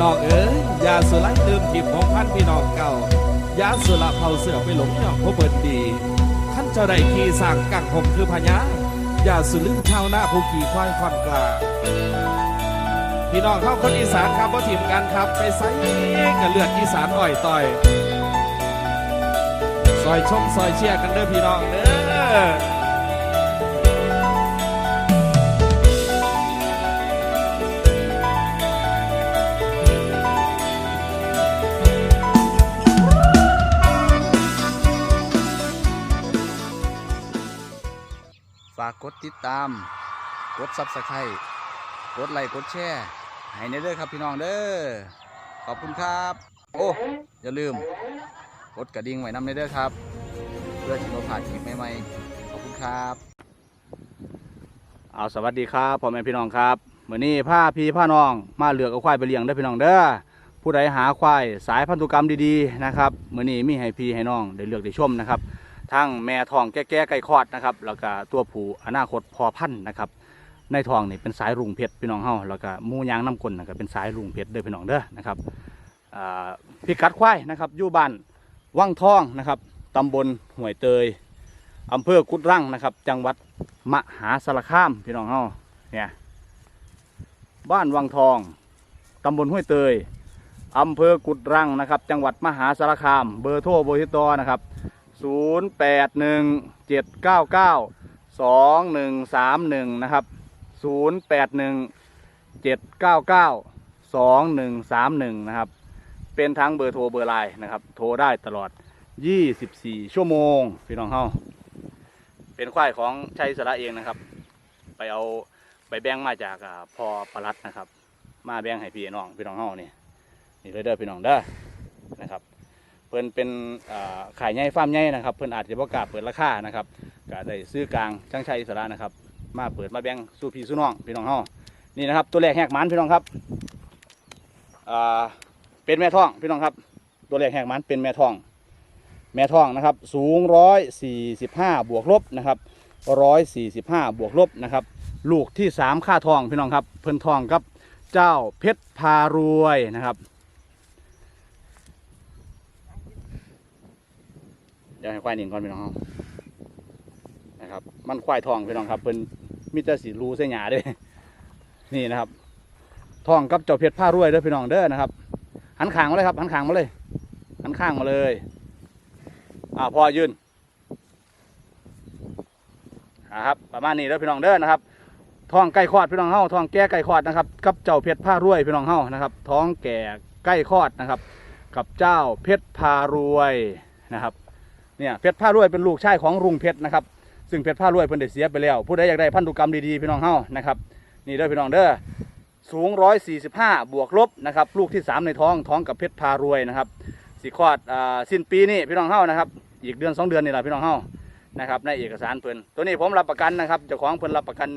น้องเอ๋ยยาสุไลลืมทิพของพันพี่น้องเก่ายาสุละเผาเสือไปหลงย่องพบเบิดดีท่านเจ้าได้ขี่สร้างกังหมคือพญายาสุลืมชาวนาผู้ขี่ควายควันกลาพี่น้องเข้าคนอีสานครับว่าทีมกันครับไปไซกับเลือดอีสานอ่อยต่อยซอยชมซอยเชียร์กันเด้อพี่น้องเด้อากกดติดตาม กดซับสไครต์กดไลค์กดแชร์ให้ในเด้อครับพี่น้องเด้อขอบคุณครับ โอ้อย่าลืม กดกระดิ่งไว้นำในเด้อครับ เพื่อที่เราผ่านคลิปใหม่ๆขอบคุณครับเอาสวัสดีครับพ่อแม่พี่น้องครับเหมือนนี้ผ้าพี่ผ้าน้องมาเหลือกเอาควายไปเลี้ยงเด้พี่น้องเด้อผู้ใดหาควายสายพันธุกรรมดีๆนะครับเหมือนนี้มีให้พี่ให้น้องได้เลือกได้ชมนะครับ ทั้งแม่ทองแก่ๆไก่คอดนะครับแล้วก็ตัวผู้อนาคตพอพันธุ์นะครับ ในทองนี่เป็นสายรุงเพชรพี่น้องเฮาแล้วก็มูยางน้ำกลนนะครับเป็นสายรุงเพชรเด้อพี่น้องเด้อนะครับอ่าพิกัดควายนะครับอยู่บ้านวังทองนะครับตำบลห้วยเตยอำเภอกุดรั่งนะครับ จังหวัดมหาสารคามพี่น้องเฮาเนี่ยบ้านวังทองตำบลห้วยเตยอำเภอกุดรั่งนะครับ จังหวัดมหาสารคาม เบอร์โทรเบริตอนะครับ ศูนย์แปดหนึ่งเจ็ดเก้าเก้าสองหนึ่งสามหนึ่งนะครับศูนย์แปดหนึ่งเจ็ดเก้าเก้าสองหนึ่งสามหนึ่งนะครับ เป็นทั้งเบอร์โทรเบอร์ไลน์นะครับ โทรได้ตลอด 24 ชั่วโมง พี่น้องเฮาเป็นควายของชัยสระเองนะครับ ไปเอาไปแบ่งมาจากพอประลัดนะครับ มาแบ่งให้พี่น้องพี่น้องเฮานี่นี่เลยเด้อพี่น้องเด้อนะครับ เพิ่นเป็นขายใหญ่ฟาร์มใหญ่นะครับ เพิ่นอาจจะประกาศเปิดราคานะครับก็ได้ซื้อกลางช่างชัยอิสระนะครับ มาเปิดมาแบ่งสู่พี่สู่น้องพี่น้องเฮานี่นะครับ ตัวแรกแหกมันพี่น้องครับเป็นแม่ท้องพี่น้องครับ ตัวแรกแหกมันเป็นแม่ท้อง แม่ท้องนะครับ สูงร้อยสี่สิบห้าบวกลบนะครับร้อยสี่สิบห้าบวกลบนะครับ ลูกที่สามค่าทองพี่น้องครับ เพิ่นทองกับ เจ้าเพชรพารวยนะครับ เดี๋ยวให้ควายหนิงก่อนพี่น้องนะครับ มันควายทองพี่น้องครับเป็นมิตรสีรูเสียหยาด้วยนี่นะครับทองกับเจ้าเพชรผ้ารวยเด้อพี่น้องเด้อนะครับ หันขางมาเลยครับหันขางมาเลย หันข้างมาเลย อ่าพอยืนนะครับประมาณนี้เด้อพี่น้องเด้อนะครับทองไก่คอดพี่น้องเฮาทองแก่ไก่คอดนะครับ กับเจ้าเพชรผ้ารวยพี่น้องเฮานะครับ ท้องแก่ไก่คลอดนะครับ กับเจ้าเพชรพารวยนะครับ เนี่ยเพชรผ้ารวยเป็นลูกชายของรุงเพชรนะครับซึ่งเพชรผ้ารวยเพิ่นได้เสียไปแล้ว ผู้ใดอยากได้พันธุกรรมดีๆพี่น้องเฮานะครับนี่เด้อพี่น้องเด้อสูง 145 บวกลบนะครับลูกที่ 3 ในท้องท้องกับเพชรพารวยนะครับสิคลอดอ่าสิ้นปีนี้พี่น้องเฮานะครับอีกเดือน 2 เดือนนี่แหละพี่น้องเฮานะครับในเอกสารเพิ่นตัวนี้ผมรับประกันนะครับเจ้าของเพิ่นรับประกัน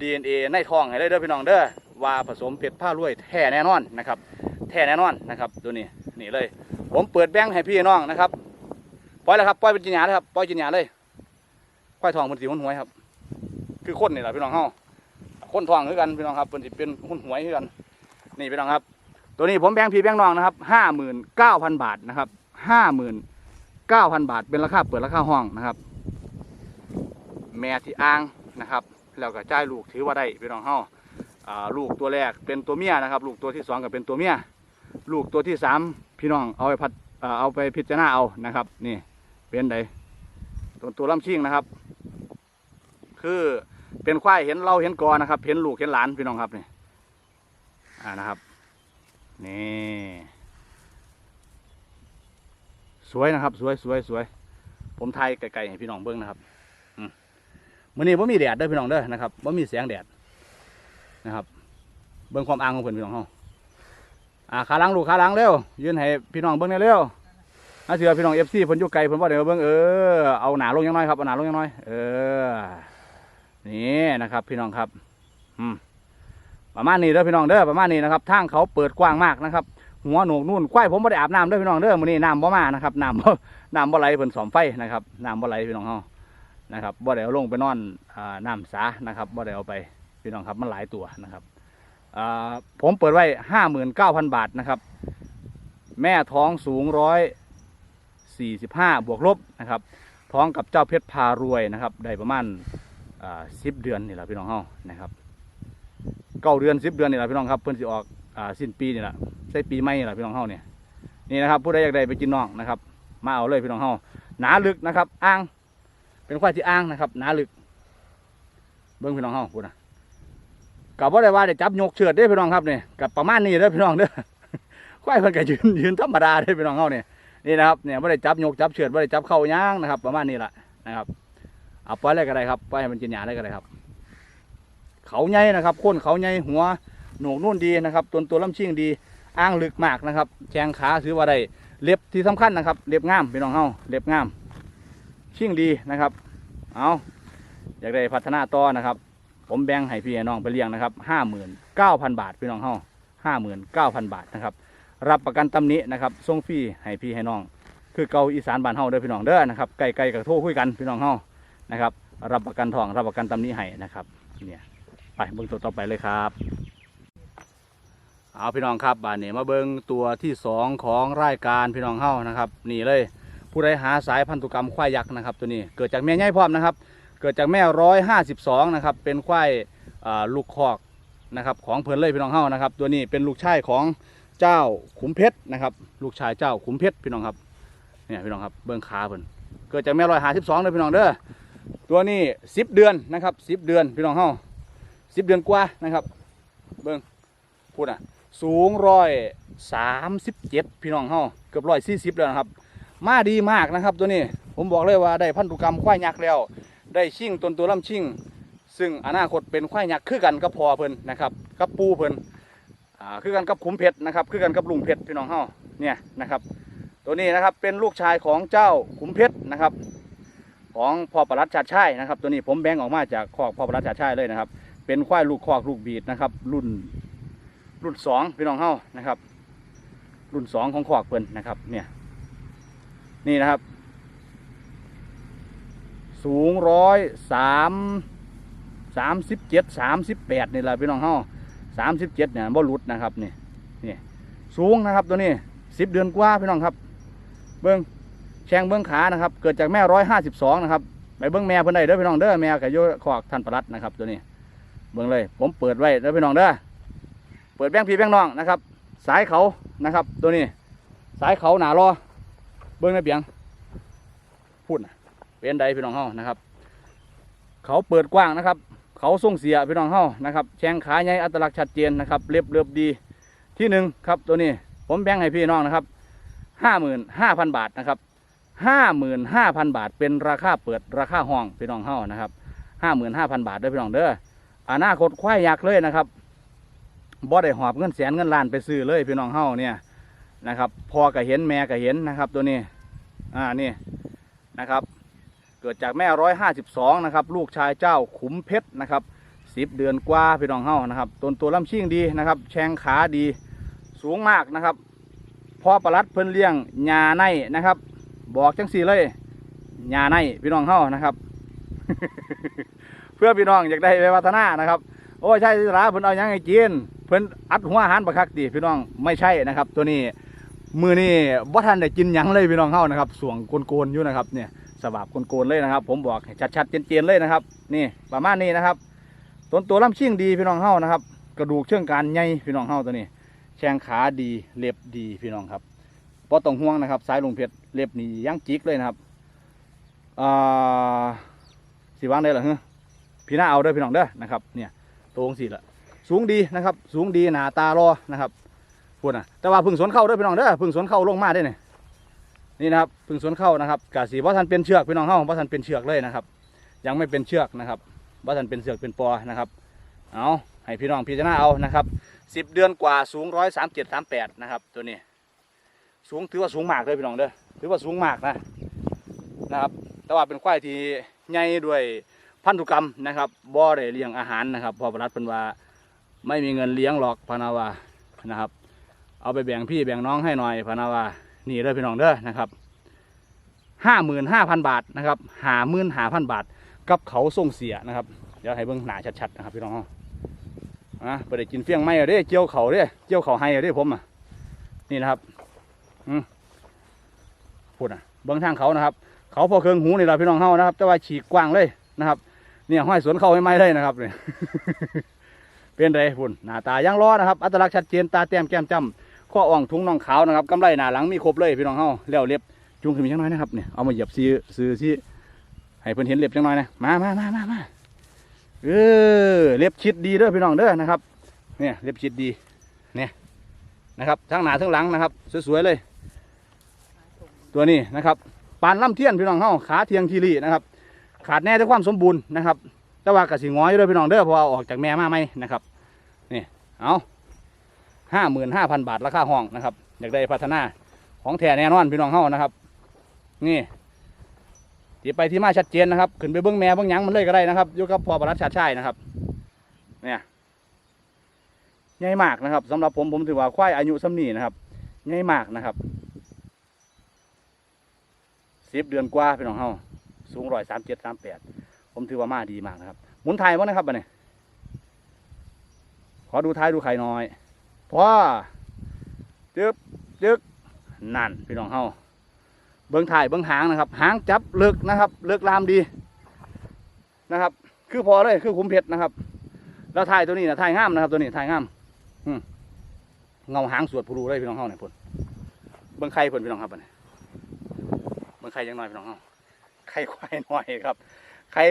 DNA ในท้องให้เลยเด้อพี่น้องเด้อว่าผสมเพชรผ้ารวยแท้แน่นอนนะครับแท้แน่นอนนะครับตัวนี้นี่เลย ผมเปิดแบงค์ให้พี่น้องนะครับ ปล่อยแล้วครับปล่อยเป็นจินยาเลยครับปล่อยจินยาเลยควายทองเป็นสีหุ่นหวยครับ คือคนนี่แหละพี่น้องเฮาคนทองคือกันพี่น้องครับเป็นสิเป็นหุ่นหวยคือกัน นี่พี่น้องครับ ตัวนี้ผมแบงค์พี่แบงค์น้องนะครับห้าหมื่นเก้าพันบาทนะครับห้าหมื่นเก้าพันบาทเป็นราคาเปิดราคาห้องนะครับ แม่ที่อ้างนะครับแล้วก็จ่ายลูกถือว่าได้พี่น้องเฮาลูกตัวแรกเป็นตัวเมียนะครับ ลูกตัวที่สองก็เป็นตัวเมีย ลูกตัวที่สามพี่น้องเอาไปพัดเอาไปพิจารณาเอานะครับ นี่ เป็นไดตัวตัวลำชิงนะครับ คือเป็นควายเห็นเราเห็นกอนะครับ เห็นลูกเห็นหลานพี่น้องครับนี่อ่านะครับนี่สวยนะครับ สวยสวยสวย ผมไทยไกลๆให้พี่น้องเบิ้งนะครับอืมมื่อนี้ผมมีแดดเด้อพี่น้องเด้อนะครับผมมีแสงแดดนะครับ เบิ้งความอ่างของเพื่อนพี่น้องเฮาอ่าขาหลังลูกขาหลังเร็ว ยืนให้พี่น้องเบิ้งได้เร็ว น่าเชื่อพี่น้องเอฟซีเพิ่นอยู่ไกลเพิ่นว่าเดี๋ยวเบิ้งเออเอาหนาลงยังน้อยครับเอาหนาลงยังน้อยเออนี่นะครับ พี่น้องครับ อืมประมาณนี้เด้อพี่น้องเด้อประมาณนี้นะครับทางเขาเปิดกว้างมากนะครับ หัวหนูกนู่นควายผมไม่ได้อาบน้ำเด้อพี่น้องเด้อมื้อนี้น้ำบ่มานะครับน้ำบ่น้ำบ่ไหลเพิ่นสอมไฟนะครับน้ำบ่ไหลพี่น้องเฮานะครับบ่ได้เอาลงไปนอนอ่าน้ำสานะครับบ่ได้เอาไปพี่น้องครับมันหลายตัวนะครับอ่าผมเปิดไว้ห้าหมื่นเก้าพันบาทนะครับ แม่ท้องสูงร้อย สี่สิบห้าบวกลบนะครับ ท้องกับเจ้าเพชรพารวยนะครับได้ประมาณสิบเดือนนี่แหละพี่น้องเฮานะครับเก้าเดือนสิบเดือนนี่แหละพี่น้องครับเพิ่นสิออกอาสิ้นปีนี่แหละใช่ปีใหม่นี่แหละพี่น้องเฮาเนี่ยนี่นะครับผู้ใดอยากได้ไปกินน้องนะครับ มาเอาเลยพี่น้องเฮาหนาลึกนะครับอ่าง เป็นควายที่อ่างนะครับ หนาลึก เบิ้งพี่น้องเฮาพูดนะกับว่าได้ว่าได้จับยกเชือดได้พี่น้องครับเนี่ยกับประมาณนี้เด้พี่น้องเด้อควายเพิ่นก็ยืนยืนธรรมดาเด้พี่น้องเฮาเนี่ย นี่นะครับเนี่ยว่ได้จับยกจับเชือดว่ได้จับเข้าย่างนะครับ ประมาณนี้แหละนะครับเอาปล่อยอะไรก็ได้ครับปล่อยให้มันกินหญ้าได้ก็ได้ครับ เขาใหญ่นะครับโคนเขาใหญ่หัวโหนกนุ่นดีนะครับตัวตัวลำชิ่งดีอ่างลึกมากนะครับแจงขาถือว่าได้เล็บที่สำคัญนะครับเล็บงามพี่น้องเฮาเล็บงามชิ่งดีนะครับ เอาอยากได้พัฒนาต่อนะครับ ผมแบ่งให้พี่น้องไปเลี้ยงนะครับห้าหมื่นเก้าพันบาทพี่น้องเฮาห้าหมื่นเก้าพันบาทนะครับ รับประกันตำหนินะครับส่งฟรีให้พี่ให้น้อง คือเกาอีสานบ้านเฮาเด้อพี่น้องเด้อนะครับไกลๆกับโทรคุยกันพี่น้องเฮานะครับรับประกันทองรับประกันตำหนิให้นะครับเนี่ยไปเบิ่งตัวต่อไปเลยครับ เอาพี่น้องครับบ้านนี้มาเบิ่งตัวที่สองของรายการพี่น้องเฮานะครับนี่เลยผู้ใดหาสายพันธุกรรมควายยักษ์นะครับตัวนี้เกิดจากแม่ใหญ่พร้อมนะครับ เกิดจากแม่ร้อยห้าสิบสองนะครับเป็นควายอ่ลูกคอกนะครับของเพิ่นเลยพี่น้องเฮานะครับ ตัวนี้เป็นลูกชายของ เจ้าขุมเพชรนะครับ ลูกชายเจ้าขุมเพชรพี่น้องครับเนี่ยพี่น้องครับเบิ้งขาเพิ่นเกิดจากแม่ร้อยหาสิบสองเลยพี่น้องเด้อตัวนี้สิบเดือนนะครับสิบเดือนพี่น้องเฮาสิบเดือนกว่านะครับเบิ้งพูดอะสูงร้อยสามสิบเจ็ดพี่น้องเฮาเกือบร้อยสี่สิบแล้วนะครับ มาดีมากนะครับตัวนี้ผมบอกเลยว่าได้พันธุกรรมควายยักษ์แล้ว ได้ชิ่งตนตัวล่ำชิ่ง ซึ่งอนาคตเป็นควายยักษ์คือกันกับพอเพิ่นนะครับกับปูเพิ่น อ่าคือกันกับขุมเพชรนะครับ คือกันกับลุงเพชรพี่น้องเฮาเนี่ยนะครับ ตัวนี้นะครับเป็นลูกชายของเจ้าขุมเพชรนะครับ ของพ่อประหลัดชาติชัยนะครับ ตัวนี้ผมแบ่งออกมาจากคอกพ่อประหลัดชาติชัยเลยนะครับ เป็นควายลูกคอกลูกบีดนะครับ รุ่นรุ่นสองพี่น้องเฮานะครับ รุ่นสองของคอกเพิ่นนะครับ เนี่ยนี่นะครับ สูงร้อยสามสามสิบเจ็ดสามสิบแปดนี่แหละพี่น้องเฮา สามสิบเจ็ดเนี่ยบ่หลุดนะครับนี่นี่สูงนะครับตัวนี้สิบเดือนกว่าพี่น้องครับ เบิ้งแชงเบิ้องขานะครับ เกิดจากแม่ร้อยห้าสิบสองนะครับไปเบิ้องแม่เพิ่นได้เด้อพี่น้องเด้อแม่กับโยขอกท่านประหลัดนะครับตัวนี้เบิ้องเลย ผมเปิดไว้เด้อพี่น้องเด้อเปิดแบงพี่แบงน้องนะครับ สายเขานะครับ ตัวนี้ สายเขาหนารอเบิ้องในเปียงพูดนะเป็นใดพี่น้องเฮานะครับ เขาเปิดกว้างนะครับ เขาส่งเสียพี่น้องเฮานะครับแข้งขาใหญ่อัตลักษณ์ชัดเจนนะครับเรียบเรียบดีที่หนึ่งครับตัวนี้ผมแบ่งให้พี่น้องนะครับห้าหมื่นห้าพันบาทนะครับห้าหมื่นห้าพันบาท เป็นราคาเปิดราคาห้องพี่น้องเฮานะครับห้าหมื่นห้าพันบาทด้อพี่น้องเด้ออนาคตควายยักษ์เลยนะครับบ่ได้หอบเงินแสนเงินล้านไปซื้อเลยพี่น้องเฮาเนี่ยนะครับพอก็เห็นแม่ก็เห็นนะครับ ตัวนี้อ่านี่นะครับ เกิดจากแม่ร้อยห้าสิบสองนะครับลูกชายเจ้าขุมเพชรนะครับสิบเดือนกว่าพี่น้องเฮานะครับต้นตัวลำชิ่งดีนะครับ แชงขาดีสูงมากนะครับพ่อประหลัดเพิ่นเลี้ยงหญ้าในนะครับ บอกจังสี่เลยหญ้าในพี่น้องเฮานะครับ เพื่อพี่น้องอยากได้ไปวัฒนานะครับ โอ้ใช่สิลาเพิ่นเอาหยังไงกินเพิ่นอัดหัวอาหารบักคักดีพี่น้องไม่ใช่นะครับ ตัวนี้มือนี่บ่ทันได้กินหยังเลยพี่น้องเฮานะครับสวงโกนๆอยู่นะครับเนี่ย สบาบโกนๆเลยนะครับ ผมบอกชัดๆเจนๆเลยนะครับ นี่ประมาณนี้นะครับต้นตัวลำชิ่งดีพี่น้องเฮานะครับ กระดูกเชิงกานใหญ่พี่น้องเฮาตัวนี้ แข้งขาดีเล็บดีพี่น้องครับบ่ต้องห่วงนะครับสายลงเพชรเล็บนี่ยังจิกเลยนะครับอ่าสิวางได้เหรอฮะพี่น้าเอาเด้อพี่น้องเด้อนะครับ เนี่ยตรงสิละสูงดีนะครับ สูงดีหนาตารอนะครับพูดนะแต่ว่าพึ่งสวนเข้าเด้วยพี่น้องเด้อพึ่งสวนเข้าลงมาได้เนี่ย นี่นะครับพึ่งสวนเข้านะครับกาสีว่าทันเป็นเชือกพี่น้องเฮาว่าทันเป็นเชือกเลยนะครับ ยังไม่เป็นเชือกนะครับว่าทันเป็นเชือกเป็นปอนะครับเอาให้พี่น้องพิจารณาเอานะครับสิบเดือนกว่าสูงร้อยสามเจ็ดสามแปดนะครับตัวนี้ สูงถือว่าสูงมากเลยพี่น้องเด้อถือว่าสูงมากนะนะครับ แต่ว่าเป็นควายที่ใหญ่ด้วยพันธุกรรมนะครับบ่อได้เลี้ยงอาหารนะครับพอประหลัดเป็นว่าไม่มีเงินเลี้ยงหรอกพะนาวานะครับ เอาไปแบ่งพี่แบ่งน้องให้หน่อยพะนาวา นี่เด้อพี่น้องเด้อนะครับห้าหมื่นห้าพันบาทนะครับหาหมื่นหาพันบาท กับเขาส่งเสียนะครับ เดี๋ยวให้เบิ่งหนาชัดๆนะครับพี่น้องอะไปได้กินเฟี้ยงไม้เด้เจียวเขาเด้เจียวเขาให้เด้ผมอะนี่นะครับอืมพูดอะเบื้องทางเขานะครับ เขาพอเครื่องหูนี่เราพี่น้องเฮานะครับ แต่ว่าฉีกกว้างเลยนะครับ เนี่ยห้อยสวนเข้าให้ไม้เลยนะครับเนี่ยเป็นไรพุ่นหน้าตายังรอนะครับ อัตลักษณ์ชัดเจนตาแต้มแก้มจ้ำ ข้ออ่องทุงน่องขาวนะครับกำไรหนาหลังมีครบเลยพี่น้องเฮาแล้วเล็บจุงขึ้นมาจังน้อยนะครับเนี่ยเอามาเหยียบซื้อซื้อที่ให้เพิ่อนเห็นเล็บจังน้อยนะมามามามามาเออเล็บชิดดีเด้อพี่น้องเด้อนะครับ เนี่ยเล็บชิดดีเนี่ยนะครับทั้งหนาทั้งหลังนะครับ สวยๆเลย ตัวนี้นะครับปานล่ำเทียนพี่น้องเฮาขาเทียงทีรีนะครับ ขาดแน่ด้วยความสมบูรณ์นะครับ แต่ว่ากระสีง้อยเด้อพี่น้องเด้อเพราะว่าออกจากแม่มาไหมนะครับนี่เอา ห้าหมื่นห้าพันบาทราคาห้องนะครับอยากได้พัฒนาของแท้แน่นอนพี่น้องเฮานะครับ นี่ที่ไปที่มาชัดเจนนะครับ ขึ้นไปเบิ้องแม่เบิ้องยังมันเลยก็ได้นะครับยู่กับพอประรัชชาติชัยนะครับ เนี่ยใหญ่มากนะครับสำหรับผมผมถือว่าควายอายุสำนีนะครับใหญ่มากนะครับสิบเดือนกว่าพี่น้องเฮาสูงร้อยสามเจ็ดสามแปดผมถือว่ามาดีมากนะครับหมุนไทยมั้งนะครับบัดนี้ขอดูท้ายดูไข่หน่อย พอจึ๊บจึ๊กนั่นพี่น้องเฮาเบิ้งถ่ายเบิ้งหางนะครับ หางจับเลิกนะครับ เลิกลามดีนะครับ คือพอเลยคือคุ้มเพชรนะครับ แล้วถ่ายตัวนี้นะถ่ายงามนะครับ ตัวนี้ถ่ายงามเงาหางสวดผู้รู้เลยพี่น้องเฮาเนี่ยพ่นเบิ้งไข่พ่นพี่น้องครับบัดนี้เบิ้งไข่ยังน้อยพี่น้องเฮาไข่ควายน้อยครับไข่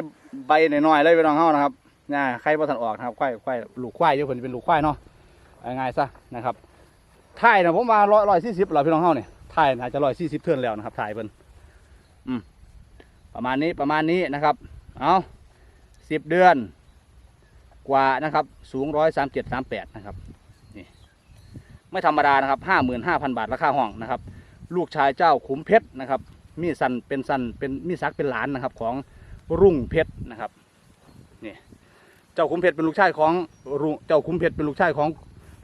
ใบหน่อยๆเลยพี่น้องเฮานะครับนะไข่บ่ทันออกนะครับควายควายลูกควายเดี๋ยวเพิ่นเป็นลูกควายเนาะ ง่ายๆซะนะครับถ่ายนะผมมาร้อยร้อยสี่สิบหรอพี่น้องเฮาเนี่ยถ่ายน่าจะร้อยสี่สิบเทิร์นแล้วนะครับถ่ายเพิ่นอืมประมาณนี้ประมาณนี้นะครับ เอาสิบเดือน กว่านะครับ สูงร้อยสามเจ็ดสามแปดนะครับนี่ไม่ธรรมดานะครับห้าหมื่นห้าพันบาทราคาห้องนะครับ ลูกชายเจ้าขุมเพชรนะครับ มีสันเป็นสันเป็นมีซักเป็นหลานนะครับ ของรุ่งเพชรนะครับนี่เจ้าคุ้มเพชรเป็นลูกชายของรุ่งเจ้าคุ้มเพชรเป็นลูกชายของ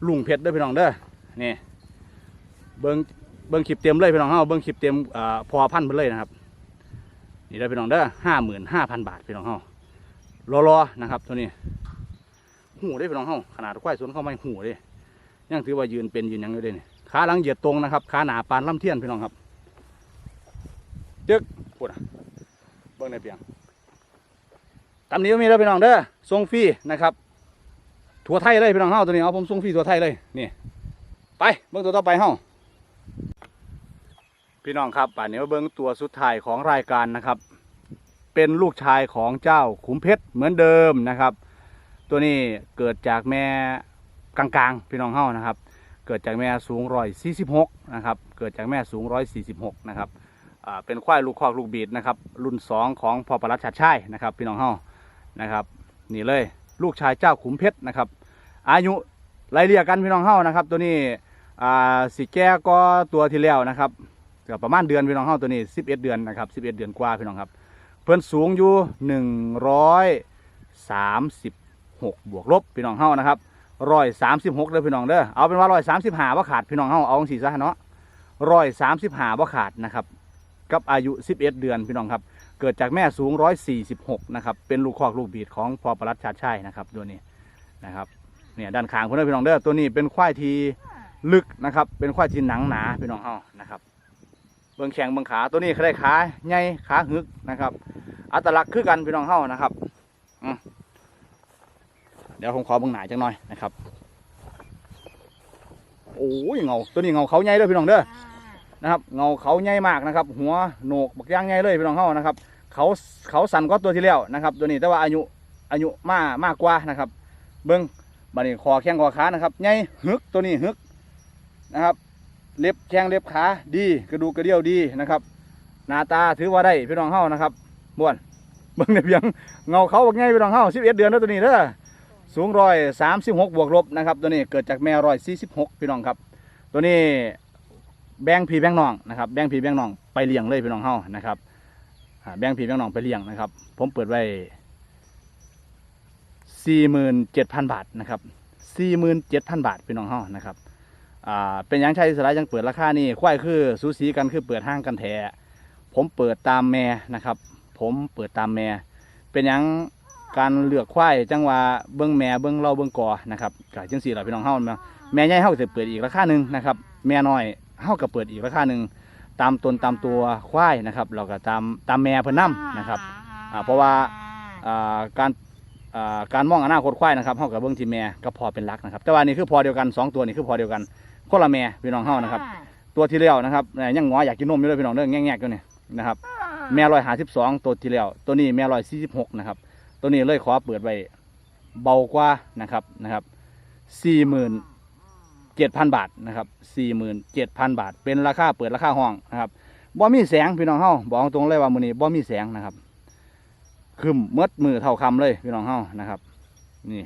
ลุงเพชรด้อพี่น้องเด้อนี่เบิ้งเบิ้งคลิปเต็มเลยพี่น้องเฮาเบิ้งคลิปเต็มอ่าพอพันไปเลยนะครับนี่เด้พี่น้องเด้อห้าหมื่นห้าพันบาทพี่น้องเฮารอรอๆนะครับตัวนี้หูได้พี่น้องเฮาขนาดควายสวนเข้าไม่หูเลยยังถือว่ายืนเป็นยืนยังอยู่เลยนี่ขาหลังเหยียดตรงนะครับขาหนาปานลำเทียนพี่น้องครับเจ๊กพูดอะเบิ่งในเปียงตำนี้ก็มีแล้วพี่น้องเด้อส่งฟรีนะครับ ทั่วไทยเลยพี่น้องเฮาตัวนี้เอาผมส่งฟรีทั่วไทยเลยนี่ไปเบิ่งตัวต่อไปเฮาพี่น้องครับป่านนี้มาเบิ่งตัวสุดท้ายของรายการนะครับ เป็นลูกชายของเจ้าขุมเพชรเหมือนเดิมนะครับ ตัวนี้เกิดจากแม่กลางๆ พี่น้องเฮานะครับ เกิดจากแม่สูงร้อยสี่สิบหกนะครับเกิดจากแม่สูงร้อยสี่สิบหกนะครับเป็นควายลูกคอกลูกบีดนะครับ รุ่นสองของพ่อประหลัดชัดชัยนะครับ พี่น้องเฮานะครับ นี่เลยลูกชายเจ้าขุมเพชรนะครับ อายุไล่เรียกกันพี่น้องเฮานะครับ ตัวนี้อ่าสิแก่ก็ตัวที่แล้วนะครับเกือบประมาณเดือนพี่น้องเฮาตัวนี้ 11 เดือนนะครับ 11 เดือนกว่าพี่น้องครับ เพิ่นสูงอยู่ 136 บวกลบพี่น้องเฮานะครับร้อยสามสิบหกเด้อพี่น้องเด้อเอาเป็นว่าร้อยสามสิบห้าว่าขาดพี่น้องเฮาเอาสีซะเนาะร้อยสามสิบห้าว่าขาดนะครับกับอายุ11เดือนพี่น้องครับ เกิดจากแม่สูง146นะครับเป็นลูกคอกลูกบีดของพอประรัชชาติชัยนะครับตัวนี้นะครับ เนี่ยด้านข้างคนนี้พี่น้องเด้อตัวนี้เป็นควายที่ลึกนะครับ เป็นควายที่หนังหนาพี่น้องเฮานะครับ เบื้องแข้งเบื้องขาตัวนี้เขาได้ขาใหญ่ขาหึกนะครับ อัตลักษณ์คือกันพี่น้องเฮานะครับเดี๋ยวผมขอเบื้องหนาจังหน่อยนะครับโอ้ยเงาตัวนี้เงาเขาใหญ่เลยพี่น้องเด้อนะครับเงาเขาใหญ่มากนะครับ หัวโหนกบักย่างใหญ่เลยพี่น้องเขานะครับ เขาเขาสั่นก็ตัวที่แล้วนะครับ ตัวนี้แต่ว่าอายุอายุมากมากกว่านะครับ เบิ้อง บัดนี้คอแข้งคอขานะครับใหญ่หึกตัวนี้หึกนะครับ เล็บแข้งเล็บขาดีกระดูกกระเดี่ยวดีนะครับ หน้าตาถือว่าได้พี่น้องเฮานะครับบ้วนเบิ้งในเพียงเงาเขาบักใหญ่พี่น้องเฮาสิบเอ็ดเดือนแล้วตัวนี้เด้อสูงร้อยสามสิบหกบวกลบนะครับ ตัวนี้เกิดจากแม่ร้อยสี่สิบหกพี่น้องครับ ตัวนี้แบ่งพี่แบ่งน้องนะครับแบ่งพี่แบ่งน้องไปเลี้ยงเลยพี่น้องเฮานะครับแบ่งพี่แบ่งน้องไปเลี้ยงนะครับ ผมเปิดไว้ สี่หมื่นเจ็ดพันบาทนะครับสี่หมื่นเจ็ดพันบาทพี่น้องเฮานะครับอ่าเป็นยังใช้สลายยังเปิดราคานี่ควายคือสูสีกันคือเปิดห้างกันแท้ผมเปิดตามแม่นะครับ ผมเปิดตามแม่เป็นยังการเลือกควายจังว่าเบิ้องแม่เบิ้องเราเบิ้องกอนะครับก็จังสี่หล่ะพี่น้องเฮามาแม่ใหญ่เฮาก็จะเปิดอีกราคาหนึ่งนะครับ แม่น้อยเฮาก็เปิดอีกราคาหนึ่งตามตนตามตัวควายนะครับ เราก็ตามตามแม่เพิ่นนํนะครับอ่าเพราะว่าอ่าการ การมองอนาคตควายนะครับเฮากับเบิ้งที่แม่กับพอเป็นหลักนะครับ แต่ว่านี่คือพอเดียวกันสองตัวนี่คือพอเดียวกันคนละแม่พี่น้องเฮานะครับ ตัวที่แล้วนะครับเอ่อยังงออยากกินนมอยู่เลยพี่น้องเด้อแง่ๆอยู่นี่นะครับ แม่ร้อยหาสิบสองตัวที่แล้วตัวนี้แม่ร้อยสี่สิบหกนะครับ ตัวนี้เลยขอเปิดไว้เบากว่านะครับนะครับสี่หมื่นเจ็ดพันบาทนะครับสี่หมื่นเจ็ดพันบาท เป็นราคาเปิดราคาห้องนะครับบ่มีแสงพี่น้องเฮาบอกตรงเลยว่ามื้อนี้บ่มีแสงนะครับ คืมเมดมือเท่าคำเลยพี่น้องเฮานะครับ นี่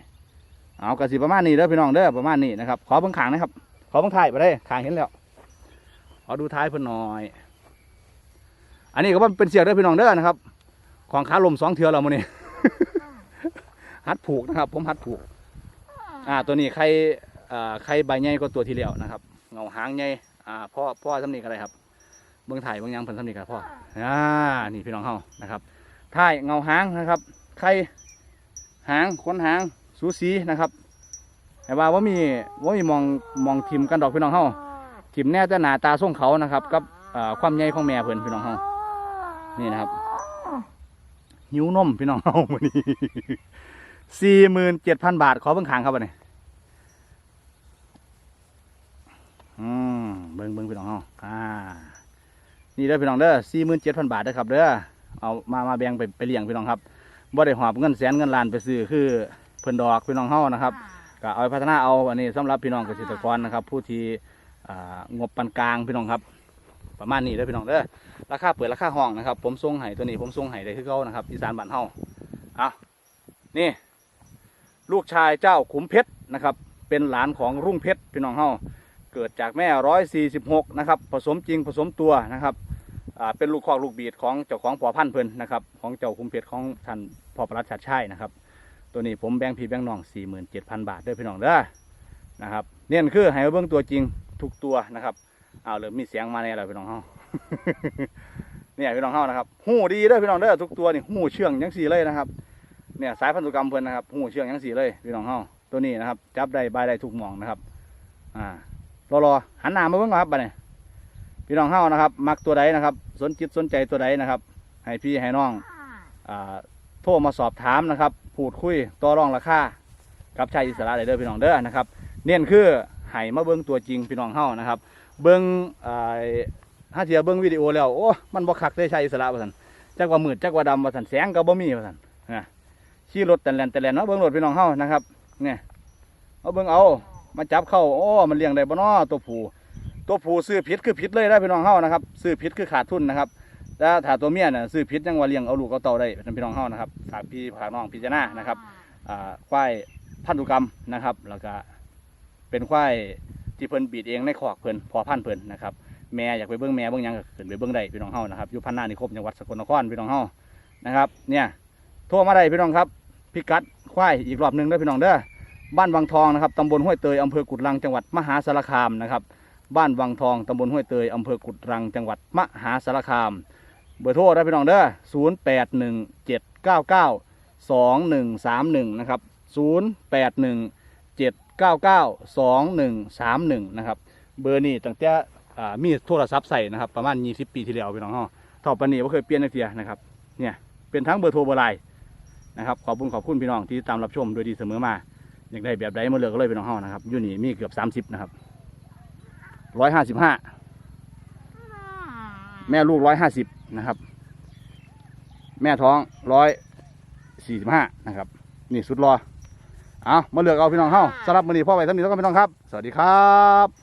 เอากระสีประมาณนี้เด้อพี่น้องเด้อประมาณนี้นะครับ ขอเบิ่งขางนะครับ ขอเบิ่งท้ายไปได้ขางเห็นแล้วขอดูท้ายเพิ่นหน่อย อันนี้ก็ว่าเป็นเสียเด้อพี่น้องเด้อนะครับ ของขาลมสองเทือแล้วมื้อนี้หัดผูกนะครับ ผมหัดผูก อ่า ตัวนี้ใครอ่าใครใบใหญ่ก็ตัวที่แล้วนะครับ เงาหางใหญ่อ่าพ่อพ่อสำนีกันเลยครับ เบื้องถ่ายเบื้องยังเพิ่นสำนีกันพ่ออ่านี่พี่น้องเฮานะครับ ท้ายเงาหางนะครับใครหางขนหางสูสีนะครับแต่ว่าว่ามีว่ามีมองมองทิมกันดอกพี่น้องเฮาทิมแน่แต่หนาตาส่งเขานะครับ กับความใหญ่ของแม่เพิ่อนพี่น้องเฮานี่นะครับหิวนมพี่น้องเฮาวันนี้สี่หมื่นเจ็ดพันบาท ขอเบิ่งขางครับวันนี้อืมเบิ่งเบิ่งพี่น้องเฮาอ่านี่เด้อพี่น้องเด้อสี่หมื่นเจ็ดพันบาทเด้อครับเด้อ เอามามาแบ่งไปไปเลี้ยงพี่น้องครับบ่ได้หอบเงินแสนเงินล้านไปซื้อคือเพิ่นดอกพี่น้องเฮานะครับก็เอาไปพัฒนาเอาอันนี้สำหรับพี่น้องเกษตรกรนะครับ ผู้ที่อ่างบปานกลางพี่น้องครับ ประมาณนี้เด้อพี่น้องเด้อราคาเปิดราคาห้องนะครับ ผมส่งให้ตัวนี้ผมส่งให้ได้คือเก่านะครับอีสานบ้านเฮาเอานี่ ลูกชายเจ้าขุมเพชรนะครับ เป็นหลานของรุ่งเพชรพี่น้องเฮาเกิดจากแม่ร้อยสี่สิบหกนะครับ ผสมจริงผสมตัวนะครับ อ่าเป็นลูกคอกลูกบีดของเจ้าของพ่อพันธุ์เพิ่นนะครับของเจ้าขุมเพชรของท่านพ่อประหลัดชัดชัยนะครับ ตัวนี้ผมแบ่งพี่แบ่งน้องสี่หมื่นเจ็ดพันบาทด้อพี่น้องเด้อนะครับเนี่ยคือให้มาเบิ่งตัวจริงทุกตัวนะครับเอาเริ่มมีเสียงมาแน่แล้วพี่น้องเฮาเนี่ยพี่น้องเฮานะครับหูดีเด้อพี่น้องเด้อทุกตัวนี่หูเชื่องยังสีเลยนะครับเนี่ยสายพันธุกรรมเพิ่นนะครับหูเชื่องยังสีเลยพี่น้องเฮาตัวนี้นะครับจับได้บายได้ทุกหมองนะครับ อ่ารอรอหันหน้ามาเบิ่งก่อนครับบัดนี้ พี่น้องเฮานะครับ มักตัวใดนะครับ สนจิตสนใจตัวใดนะครับ ให้พี่ให้น้องอ่าโทรมาสอบถามนะครับพูดคุยต่อรองราคากับชายอิสระเด้อพี่น้องเด้อนะครับ เน้นคือให้มาเบิ้งตัวจริงพี่น้องเฮานะครับ เบิ้งอ่าถ้าเทียเบิ้งวิดีโอแล้วโอ้มันบ่คักได้ชายอิสระว่าซั่นจักว่ามืดจักว่าดำว่าซั่นแสงก็บ่มีว่าซั่นนะขี่รถแต่แลนแต่แลนเนาะเบิ้งรถพี่น้องเฮานะครับเนี่ยเอาเบิ้งเอามาจับเข้าโอ้มันเลี้ยงได้บ่น้อตัวผู้ ตัวผู้ซื้อผิดคือผิดเลยนะพี่น้องเฮานะครับซื้อผิดคือขาดทุนนะครับแต่ถ้าตัวเมียน่ะซื้อพิษยังว่าเลี้ยงเอาลูกเอาเต่าได้เป็นพี่น้องเฮานะครับฝากพี่ฝากน้องพิจารณานะครับควายพันธุกรรมนะครับ แล้วก็เป็นควายที่เพิ่นบีดเองในคอกเพิ่นพอพันเพิ่นนะครับแม่อยากไปเบิ่งแม่เบิ่งยังก็ขึ้นไปเบิ่งได้พี่น้องเฮานะครับอยู่พันนานิคมจังหวัดสกลนครพี่น้องเฮานะครับ เนี่ยโทรมาได้พี่น้องครับพิกัดควายอีกรอบหนึ่งด้อพี่น้องเด้อบ้านวังทองนะครับตำบลห้วยเตยอำเภอกุดลังจังหวัดมหาสารคามนะครับ บ้านวังทองตำบลห้วยเตยอำเภอกุดรังจังหวัดมหาสารคาม เบอร์โทรได้พี่น้องเด้อศูนย์แปดหนึ่งเจ็ดเก้าเก้าสองหนึ่งสามหนึ่งนะครับศูนย์แปดหนึ่งเจ็ดเก้าเก้าสองหนึ่งสามหนึ่งนะครับ เบอร์นี้ตั้งแต่อ่ามีโทรศัพท์ใส่นะครับ ประมาณยี่สิบปีที่แล้วพี่น้องเฮาต่อไปนี้ไม่เคยเปลี่ยนนักเทียนะครับ เนี่ยเป็นทั้งเบอร์โทรเบอร์ไลน์นะครับขอบคุณขอบคุณพี่น้องที่ตามรับชมโดยดีเสมอมา อยากได้แบบใดมาเลือกเลยพี่น้องเฮานะครับอยู่นี่มีเกือบสามสิบนะครับ ร้อยห้าสิบห้าแม่ลูกร้อยห้าสิบนะครับ แม่ท้องร้อยสี่สิบห้านะครับ นี่สุดรอเอามาเลือกเอาพี่น้องเฮาสำหรับมือนี้พ่อไปท่านนี้ต้องกันพี่น้องครับ สวัสดีครับ